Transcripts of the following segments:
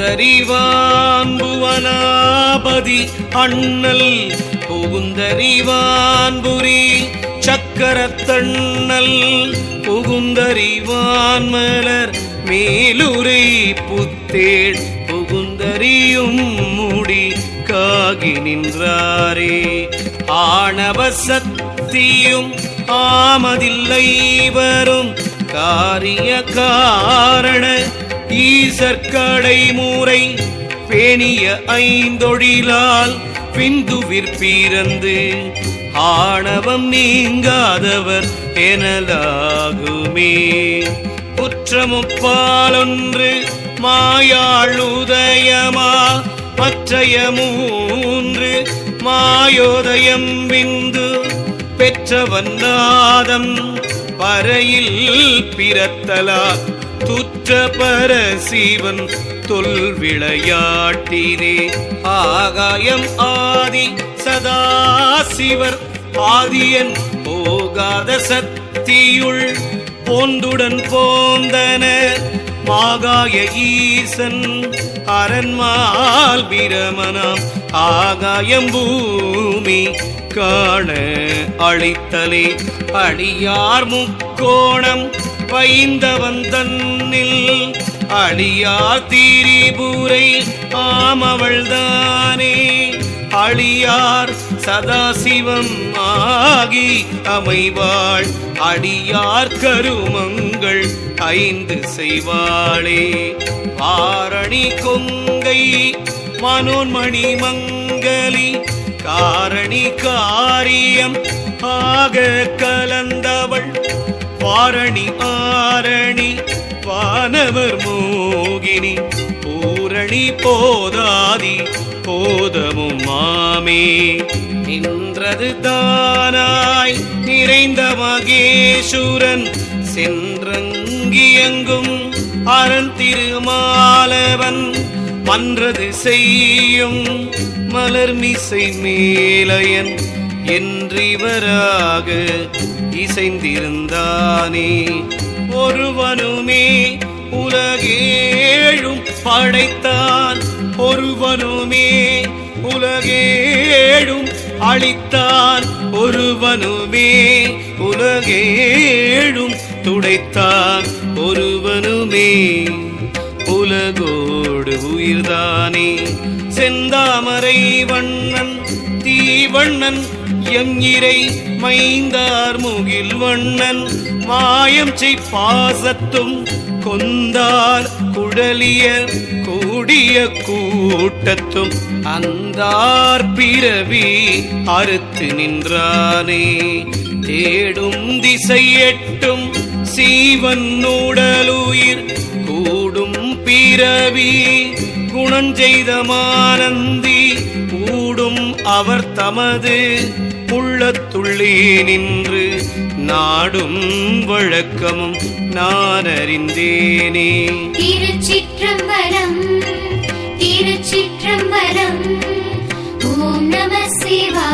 புகுந்தறிவான் அண்ணல் புகுந்தறிவான் கரத்தண்ணல் புகுந்தறிவான் மலர். மேலுரை புத்தேள் புகுந்தறியும் முடி காகி நின்றாரே. ஆணவ சக்தியும் ஆமதில்லை வரும் காரிய காரண ஈசற்கடை மூரை பேணிய ஐந்தொழிலால் பிந்துவிற் பிறந்து ஆணவம் நீங்காதவர் எனலாகுமே. குற்றமுப்பாலொன்று மாயாளுதயமா? மற்றைய மூன்று மாயோதயம் விந்து பெற்றவன்னாதம் பறையில் பிறத்தலா? துற்ற பரசிவன் தொல் விளையாட்டினே ஆகாயம் ஆதி சதாசிவர் ஆதியன் போகாத சக்தியுள் போந்துடன் போந்தன. மாகாய ஈசன் அரண்மால் பிரமணம் ஆகாயம் பூமி காண அழித்தலே அடியார் முக்கோணம் வைந்தவன் தன்னில் அழியார் திரிபுரை ஆமவள்தானே. அழியார் சதாசிவம் ஆகி அமைவாள். அடியார் கருமங்கள் ஐந்து செய்வாளே. ஆரணி கொங்கை மனோன்மணி மங்கலி காரணி காரியம் ஆக கலந்தவள். வாரணி ஆரணி வானவர் மோகினி. வழி போதாதி போதமும் மாமே. நின்றது தானாய் நிறைந்த மகேசுரன் சென்றங்கியங்கும் அரண் திருமாலவன். மன்றது செய்யும் மலர்மிசை மேலையன் என்றிவராக இசைந்திருந்தானே. ஒருவனுமே உலகேழும் படைத்தான் ஒருவனுமே. உலகேழும் அழித்தான் ஒருவனுமே. உலகேழும் துடைத்தான் ஒருவனுமே. உலகோடு உயிர்தானே. செந்தாமரை வண்ணன் தீவண்ணன் எங்கிரை மைந்தார் முகில் வண்ணன் மாயம் செய் பாசத்தும் கொந்தார் குழலிய கூடிய கூட்டத்தும் அந்தார் பிறவி அறுத்து நின்றானே. தேடும் திசை எட்டும் சீவன் உடலுயிர் கூடும் பிறவி குணஞ்செய்த மானந்தி கூடும் அவர் தமது உள்ளத்துள்ளே நின்று நாடும் வழக்கமும் நான் அறிந்தேனே திருச்சிற்றம்பலம் திருச்சிற்றம்பலம் ஓம் நம சிவா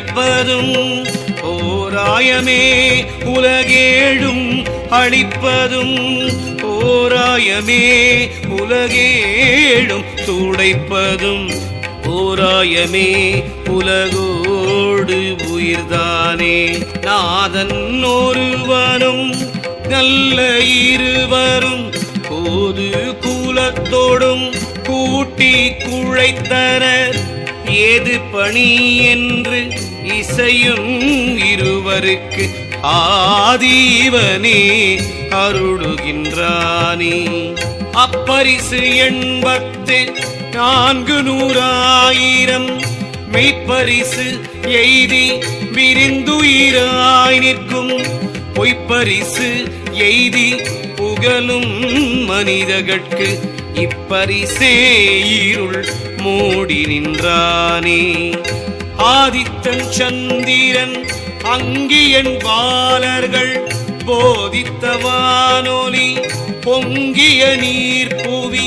அழிப்பதும் ஓராயமே உலகேழும் அழிப்பதும் ஓராயமே உலகேழும் துடைப்பதும் ஓராயமே உலகோடு உயிர்தானே. நாதன் ஒருவனும் நல்ல இருவரும் போது கூலத்தோடும் கூட்டி குழைத்தனர். ஏது பணி என்று இசையும் இருவருக்கு ஆதீவனே அருளுகின்றானே. அப்பரிசு எண்பத்து நான்கு நூறாயிரம் மெய்ப்பரிசு எய்தி விரிந்துயிராய் நிற்கும். பொய்ப்பரிசு எய்தி புகழும் மனிதர்கட்கு இப்பரிசே இருள் மூடி நின்றானே. ஆதித்தன் சந்திரன் அங்கியன் பாலர்கள் போதித்த வானொலி பொங்கிய நீர் புவி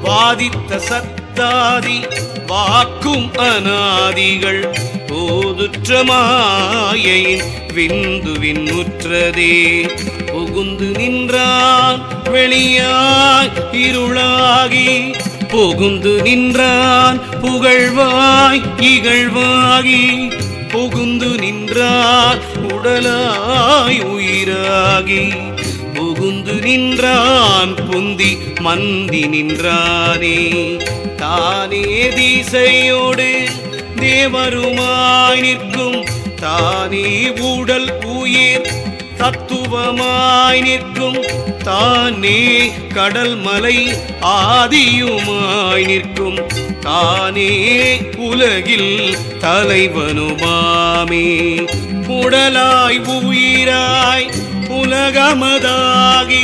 வாதித்த சத்தாதி வாக்கும் அநாதிகள் போதுற்ற மாயையின் விந்துவின் முற்றதே. புகுந்து நின்றான் வெளியாய் இருளாகி புகுந்து நின்றான் புகழ்வாய் இகழ்வாகி. புகுந்து நின்றார் உடலாய் உயிராகி. புகுந்து நின்றான் புந்தி மந்தி நின்றானே. தானே திசையோடு தேவருமாய் நிற்கும். தானே உடல் உயிர் தத்துவமாய் நிற்கும். தானே கடல் மலை ஆதியுமாய் நிற்கும். தானே உலகில் தலைவனுமாமே. உடலாய் உயிராய் உலகமதாகி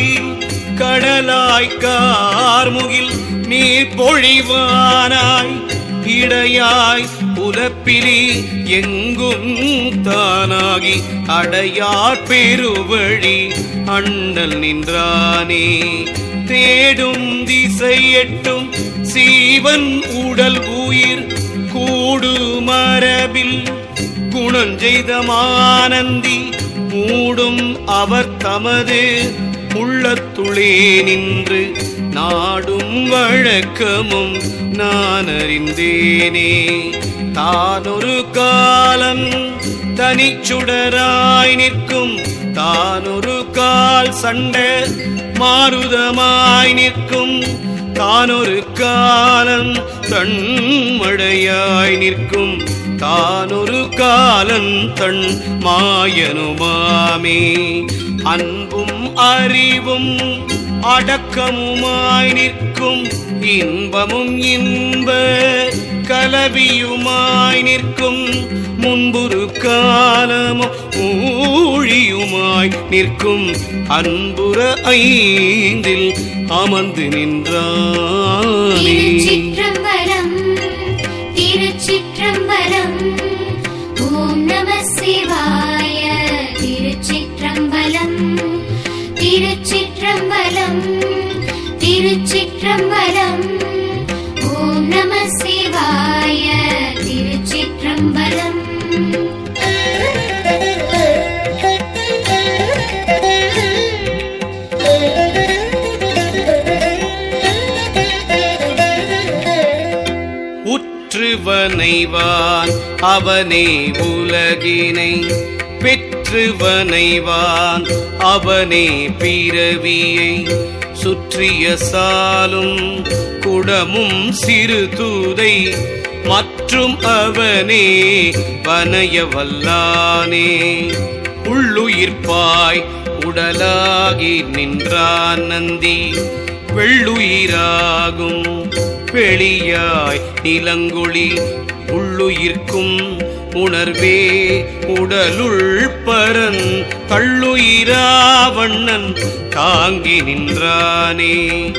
கடலாய் கார்முகில் நீர் பொழிவானாய் இடையாய் புலப்பிலி எங்கும் தானாகி அடையார் பெருவழி அண்டல் நின்றானே. தேடும் திசை எட்டும் சீவன் உடல் உயிர் கூடு மரபில் குணஞ்செய்த மானந்தி மூடும் அவர் தமது உள்ளத்துளே நின்று நாடும் வழக்கமும் நான் அறிந்தேனே தானொரு காலம் தனிச்சுடராய் நிற்கும். தானொரு கால் சண்ட மாறுதமாய் நிற்கும். தானொரு காலம் தன்மழையாய் நிற்கும். தானொரு காலம் தன் மாயனுமாமே அன்பும் அறிவும் அடக்கமுமாய் நிற்கும் இன்பமும் இன்ப கலவியுமாய் நிற்கும் முன்புரு காலமும் ஊழியுமாய் நிற்கும் அன்புற ஐந்தில் அமர்ந்து நின்றானே. உற்று வனைவான் அவனே உலகினை பெற்று வனைவான் அவனே பிறவியை சுற்றிய சாலும் குடமும் சிறு தூதை மற்றும் அவனே வனைய வல்லானே உள்ளுயிர்ப்பாய் உடலாகி நின்றான் நந்தி வெள்ளுயிராகும் வெளியாய் நிலங்கொளி உள்ளுயிர்க்கும் உணர்வே. உடலுள் பரன் தள்ளுயிராவண்ணன் தாங்கி நின்றானே.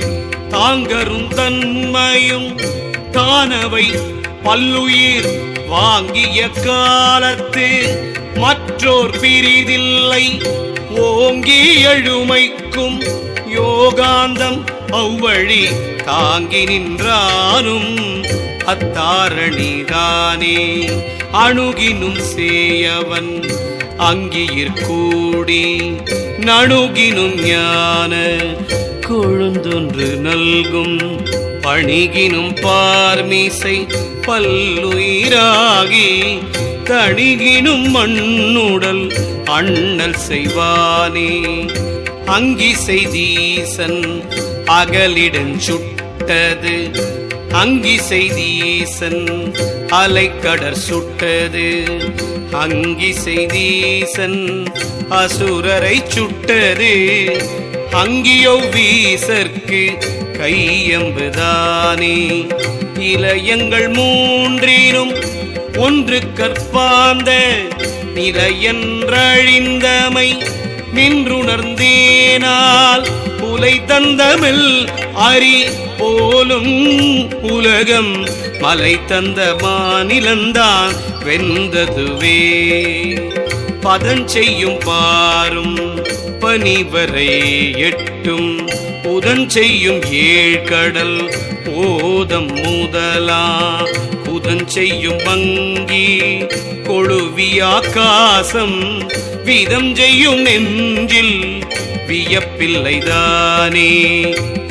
தாங்கரும் தன்மையும் தானவை பல்லுயிர் வாங்கிய காலத்து. மற்றோர் பிரிதில்லை ஓங்கி எழுமைக்கும் யோகாந்தம் அவ்வழி தாங்கி நின்றானும் அத்தாரணிதானே அணுகினும் சேயவன் அங்கியிற்கூடி நணுகினும் ஞான கொழுந்தொன்று நல்கும் பணிகினும் பார்மீசை பல்லுயிராகி தணிகினும் மண்ணுடல் அண்ணல் செய்வானே. அங்கி செய்தீசன் அகலிடன் சுட்டது. அங்கி செய்தீசன் அலைக்கடற் சுட்டது. அங்கி செய்தீசன் அசுரரை சுட்டது. அங்கியோ வீசற்கு கையம்புதானே. இளையங்கள் மூன்றினும் ஒன்று கற்பாந்த நிலையன்றழிந்தமை நின்றுணர்ந்தேனால் புலை தந்தமில் அரி போலும் உலகம் மலை தந்த மாநிலந்தான் வெந்ததுவே பதஞ்செய்யும் பாரும் பனிவரை எட்டும் புதன் செய்யும் ஏழ்கடல் போதம் முதலா அற்புதம் செய்யும் வங்கி கொழுவியாக்காசம் வீதம் செய்யும் நெஞ்சில் வியப்பில்லைதானே.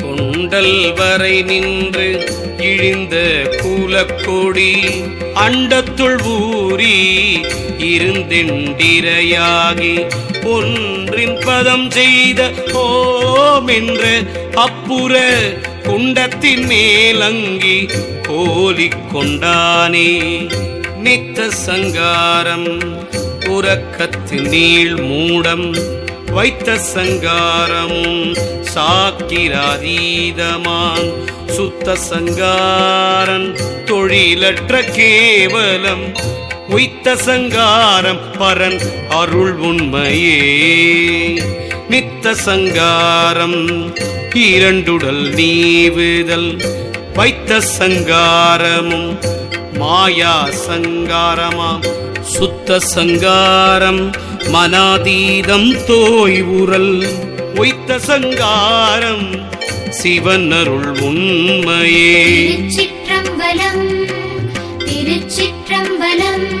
கொண்டல் வரை நின்று இழிந்த கூலக்கொடி அண்டத்துள் ஊறி இருந்திண்டிரையாகி ஒன்றின் பதம் செய்த ஓமென்ற அப்புற குண்டத்தின் மேலங்கி கோலிக் கொண்டானே. நித்த சங்காரம் உறக்கத்து நீள் மூடம் வைத்த சங்காரமும் சாக்கிராதீதமான் சுத்த சங்காரன் தொழிலற்ற கேவலம் உய்த்த சங்காரம் பரன் அருள் உண்மையே. நித்த சங்காரம் இரண்டுடல் நீவுதல் வைத்த சங்காரமும் மாயா சங்காரமாம் சுத்த சங்காரம் மனாதீதம் தோய்வுறல். ஒய்த்த சங்காரம் சிவன் அருள் உண்மையே. திருச்சிற்றம்பலம் திருச்சிற்றம்பலம்.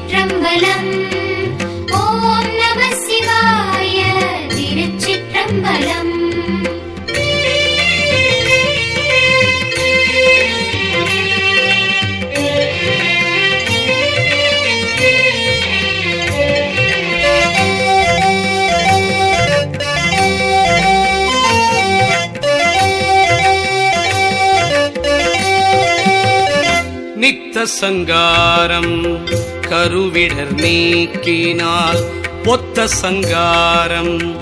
சங்காரம் கருவிடர் நீக்கினால் பொத்த சங்காரம்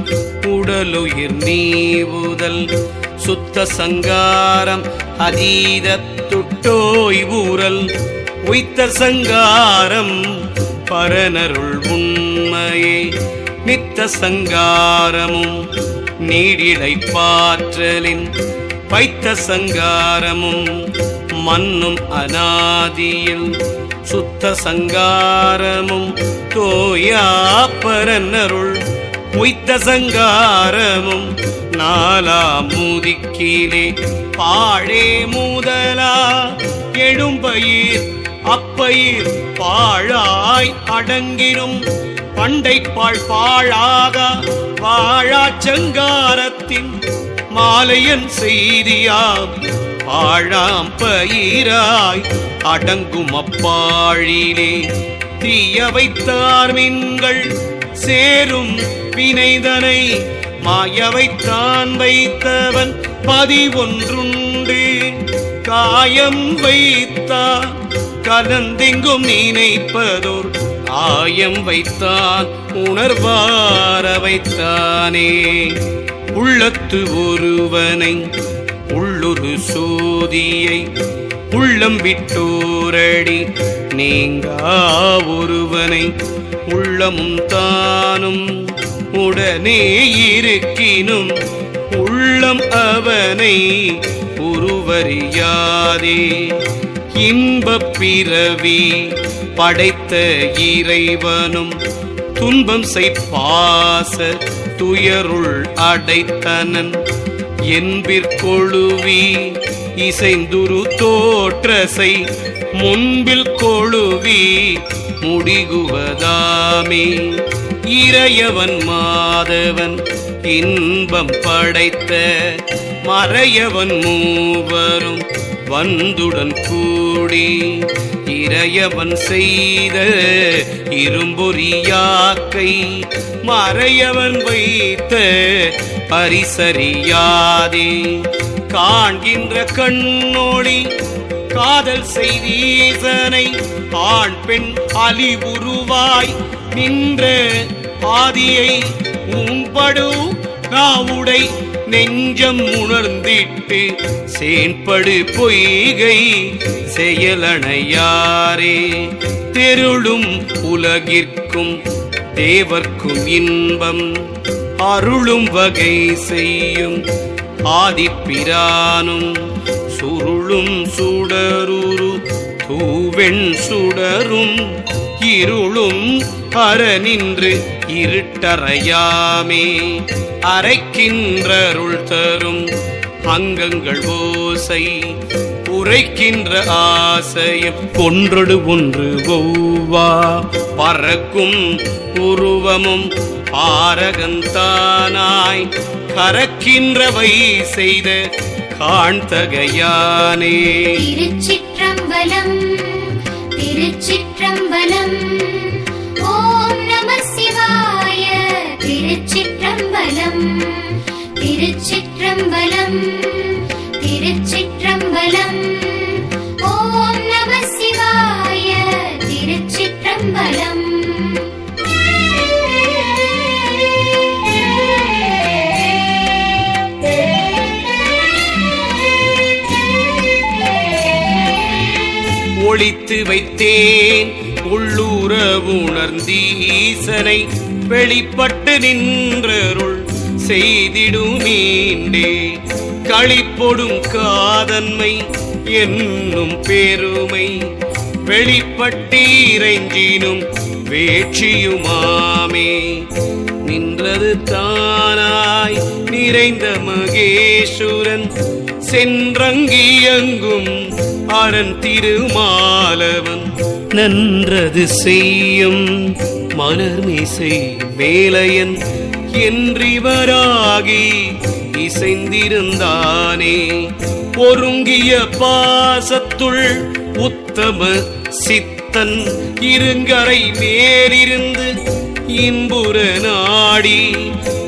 உடலுயிர் நீவுதல். சுத்த சங்காரம் அதீத துட்டோய் ஊரல் உய்த்த சங்காரம் பரனருள் உண்மையே. நித்த சங்காரமும் நீடிழைப்பாற்றலின் வைத்த சங்காரமும் மண்ணும் அநாதியில் சுத்த சங்காரமும் தோயா பரனருள் உய்த்த சங்காரமும் நாலா மூதிக்கீழே பாழே மூதலா எழும்பயிர் அப்பயிர் பாழாய் அடங்கினும் பண்டை பாழ் பாழாக வாழாச் சங்காரத்தின் மாலையன் செய்தியாம் பாழாம் பயிராய் அடங்கும் அப்பாழிலே. தீய வைத்தார் மீன்கள் சேரும் வினைதனை மாயவைத்தான் வைத்தவன் பதிவொன்றுண்டு. காயம் வைத்தான் கலந்தெங்கும் நினைப்பதோர் ஆயம் வைத்தான் உணர்வார வைத்தானே. உள்ளத்து ஒருவனை உள்ளொரு சோதியை உள்ளம் விட்டோரடி நீங்கா ஒருவனை உள்ளமும் தானும் உடனே இருக்கினும் உள்ளம் அவனை உருவறியாதே. இன்பப் பிறவி படைத்த இறைவனும் துன்பம் செய்பாச துயருள் அடைத்தனன். என்பிற்கொழுவி இசைந்துரு தோற்றசை. முன்பில் கொழுவி முடிகுவதாமே. இறையவன் மாதவன் இன்பம் படைத்த. மறையவன் மூவரும் வந்துடன் கூடி இறையவன் செய்த இரும்பொறியாக்கை மறையவன் வைத்த பரிசறியாதே. காண்கின்ற கண்ணோடி காதல் செய்தீசனை ஆண் பெண் அலிவுருவாய் நின்ற பாதியை உம்படு நாவுடை நெஞ்சம் உணர்ந்திட்டு சேன்படு பொய்கை செயலணையாரே. தெருளும் உலகிற்கும் தேவர்க்கும் இன்பம். அருளும் வகை செய்யும் ஆதிப்பிரானும். சுருளும் சுடருரு தூவெண் சுடரும். இருளும் அற நின்று இருட்டறையாமே. அரைக்கின்றருள் தரும் அங்கங்கள் ஓசை உரைக்கின்ற ஆசையம் ஒன்றொடு ஒன்று ஒவ்வா. பறக்கும் உருவமும் ஆரகந்தானாய் கறக்கின்றவை செய்த காண்தகையானே. திருச்சிற்றம்பலம் திருச்சிற்றம்பலம். திருச்சிற்றம்பலம் திருச்சிற்றம்பலம். ஓம் நம சிவாய திருச்சிற்றம்பலம். ஒழித்து வைத்தேன் உள்ளூர உணர்ந்தீசனை வெளிப்பட்டு நின்ற செய்திடும் மீண்டே. களிப்பொடும் காதன்மை என்னும் பெருமை. வெளிப்பட்டு இறைஞ்சினும் வேட்சியுமாமே. நின்றது தானாய் நிறைந்த மகேஸ்வரன். சென்றங்கியங்கும் அரண் திருமாலவன். நன்றது செய்யும் மலர்மிசை மேலையன். என்றிவராகி இசைந்திருந்தானே. ஒருங்கிய பாசத்துள் உத்தம சித்தன் இருங்கரை மேலிருந்து இன்புற நாடி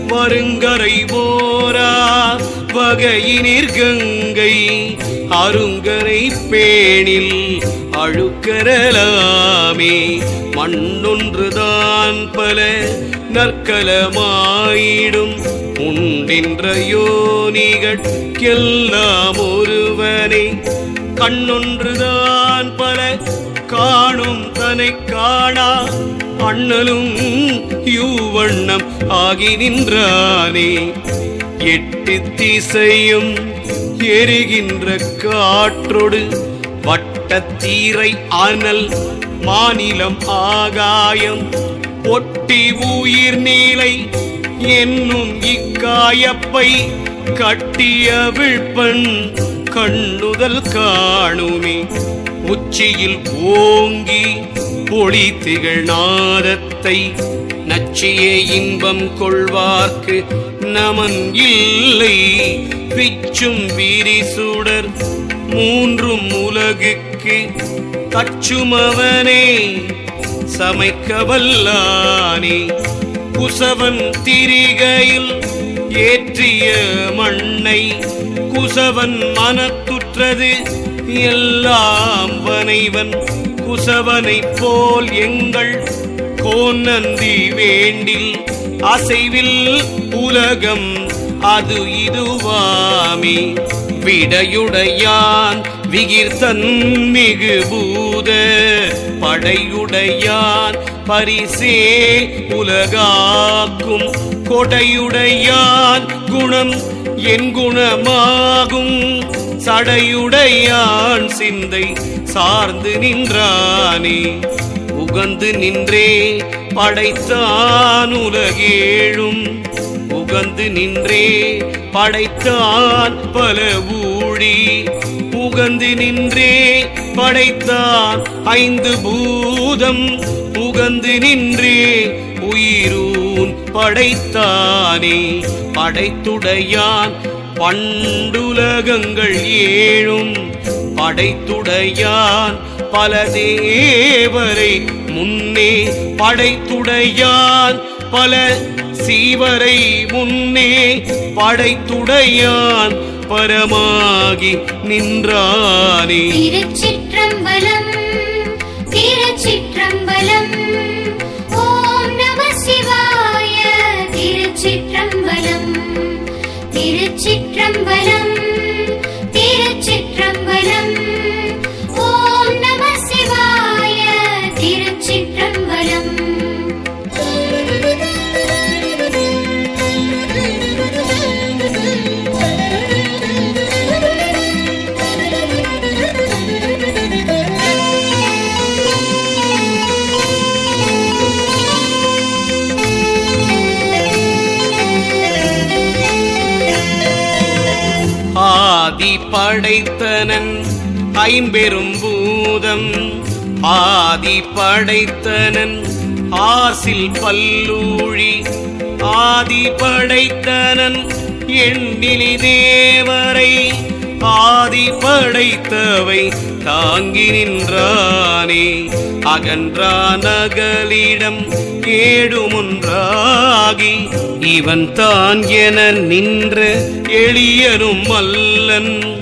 மருங்கரை போரா வகையினிர் கங்கை அருங்கரை பேணில் அழுக்கரலாமே. மண்ணொன்றுதான் பல நற்கலமாயிடும். உண்டின்ற யோனிகள் எல்லாம் ஒருவனை. கண்ணொன்றுதான் பல காணும் தனை காணா. அண்ணலும் யூவண்ணம் ஆகி நின்றானே. எட்டு திசையும் எரிகின்ற காற்றொடு வட்டத்தீரை அனல் மாநிலம் ஆகாயம். ஒட்டி உயிர் நீலை என்னும் இக்காயப்பை கட்டிய விழ்ப்பன் கண்ணுதல் காணுமே. உச்சியில் ஓங்கி ஒளி திகழ் நாதத்தை நச்சியே இன்பம் கொள்வார்க்கு நமன் இல்லை. பிச்சும் விரிசுடர் மூன்றும் உலகுக்கு தச்சுமவனே. சமைக்க வல்லானே குசவன் திரிகையில் ஏற்றிய மண்ணை குசவன் மனத்துற்றது. எல்லாம் வனைவன் குசவனைப் போல் எங்கள் கோநந்தி வேண்டில் அசைவில் உலகம் அது இதுவாமி. விடையுடையான் விகிர்த்தன் மிகு பூத படையுடையான் பரிசே உலகாக்கும். கொடையுடையான் குணம் என் குணமாகும். சடையுடையான் சிந்தை சார்ந்து நின்றானே. உகந்து நின்றே படைத்தான் உலகேழும். உகந்து நின்றே படைத்தான் பல ஊழி. உகந்து நின்றே படைத்தான் ஐந்து பூதம். உகந்து நின்றே உயிரூன் படைத்தானே. படைத்துடையான் பண்டுலகங்கள் ஏழும். படைத்துடையான் பல தேவரை முன்னே. படைத்துடையான் பல சீவரை முன்னே. படைத்துடையான் பரமாகி நின்றானே. திருச்சிற்றம்பலம் திருச்சிற்றம்பலம் ஓம் நம சிவாய திருச்சிற்றம்பலம் திருச்சிற்றம்பலம். படைத்தனன் ஐம்பெரும் பூதம். ஆதி படைத்தனன் ஆசில் பல்லூழி. ஆதி படைத்தனன் எண்ணிலி தேவரை. ஆதி படைத்தவை தாங்கி நின்றானே. அகன்றான் அகலிடம் ஏடுமொன்றாகி இவன் தான் என நின்ற எளியனும் அல்லன்.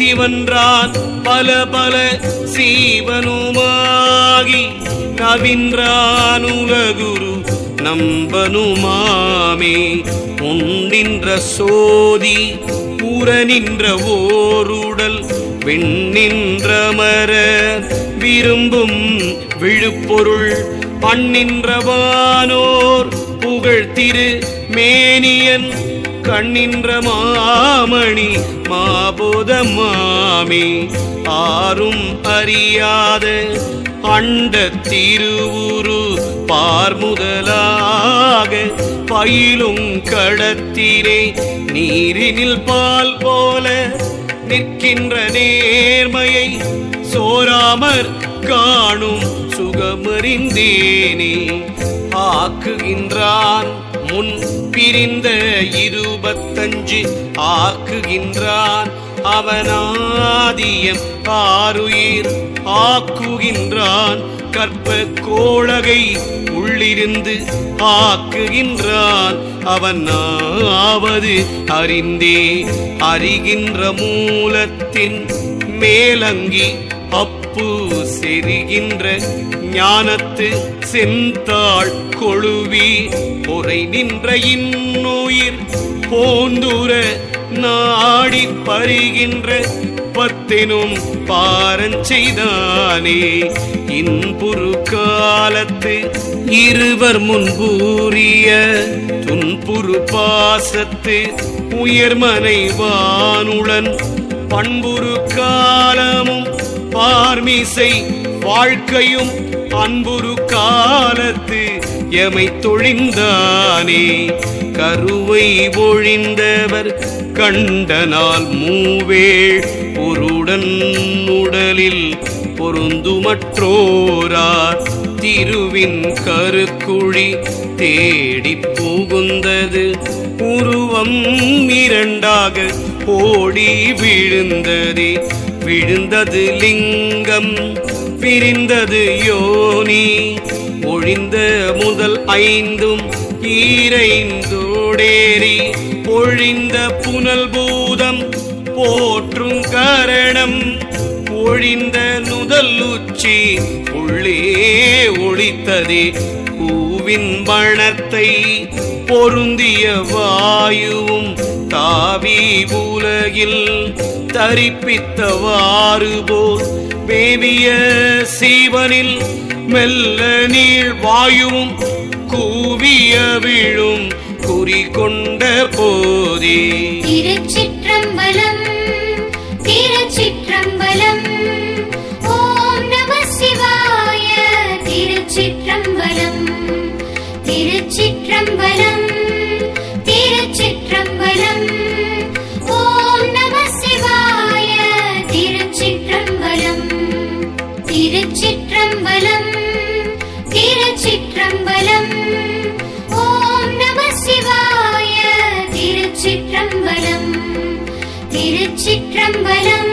சிவன்றான் பல பல சீவனுமாகி நவின்றானுலகுரு நம்பனுமாமே. உண்டின்ற சோதி புறநின்ற ஓருடல் வெண்ணின்ற மர விரும்பும் விழுப்பொருள் பண்ணின்றவானோர் புகழ் திரு மேனியன் கண்ணின்ற மாமணி மாபோத மாபோதமாமே ஆரும் அறியாத அண்ட திருவுரு பார்முதலாக பயிலும் கடத்திலே நீரினில் பால் போல நிற்கின்ற நேர்மையை சோராமற் காணும் சுகமறிந்தேனே. ஆக்குகின்றான் முன் பிரிந்த இருபத்தஞ்சு ஆக்குகின்றான். அவனாதியம் ஆறுயிர் ஆக்குகின்றான். கற்ப கோழகை உள்ளிருந்து ஆக்குகின்றான். அவன் ஆவது அறிந்தே அறிகின்ற மூலத்தின் மேலங்கி அப் செரிகின்ற ஞானத்து செந்தாள் கொழுவி. பொறை நின்ற இன்னுயிர் போந்துர நாடி பறிகின்ற பத்தினும் பாரஞ்செய்தானே இன்புரு காலத்து இருவர் முன்பூரிய துன்புரு பாசத்து உயர்மனை வானுடன் பண்புரு காலமும் பார்மிசை வாழ்க்கையும் அன்புரு காலத்து எமை தொழிந்தானே. கருவை ஒழிந்தவர் கண்டனால் மூவேள் பொருடன் உடலில் பொருந்துமற்றோரார். திருவின் கருக்குழி தேடி புகுந்தது உருவம் இரண்டாக ஓடி விழுந்ததே. விழுந்தது லிங்கம் பிரிந்தது யோனி. ஒழிந்த முதல் ஐந்தும் ஈரைந்தோடேறி ஒழிந்த புனல் பூதம் போற்றும் கரணம். ஒழிந்த நுதல் உச்சி உள்ளே ஒழித்ததே பூவின் வனத்தை பொருந்திய வாயுவும் தாவி உலகில் தரிப்பித்தவாறு போல் மேவிய சீவனில் மெல்ல நீள் வாயுவும் கூவிய விழும் குறி கொண்ட போதே. திருச்சிற்றம்பலம் திருச்சிற்றம்பலம் ஓம் நம சிவாய திருச்சிற்றம்பலம் திருச்சிற்றம்பலம் திருச்சிற்றம்பலம். திருச்சிற்றம்பலம் திருச்சிற்றம்பலம்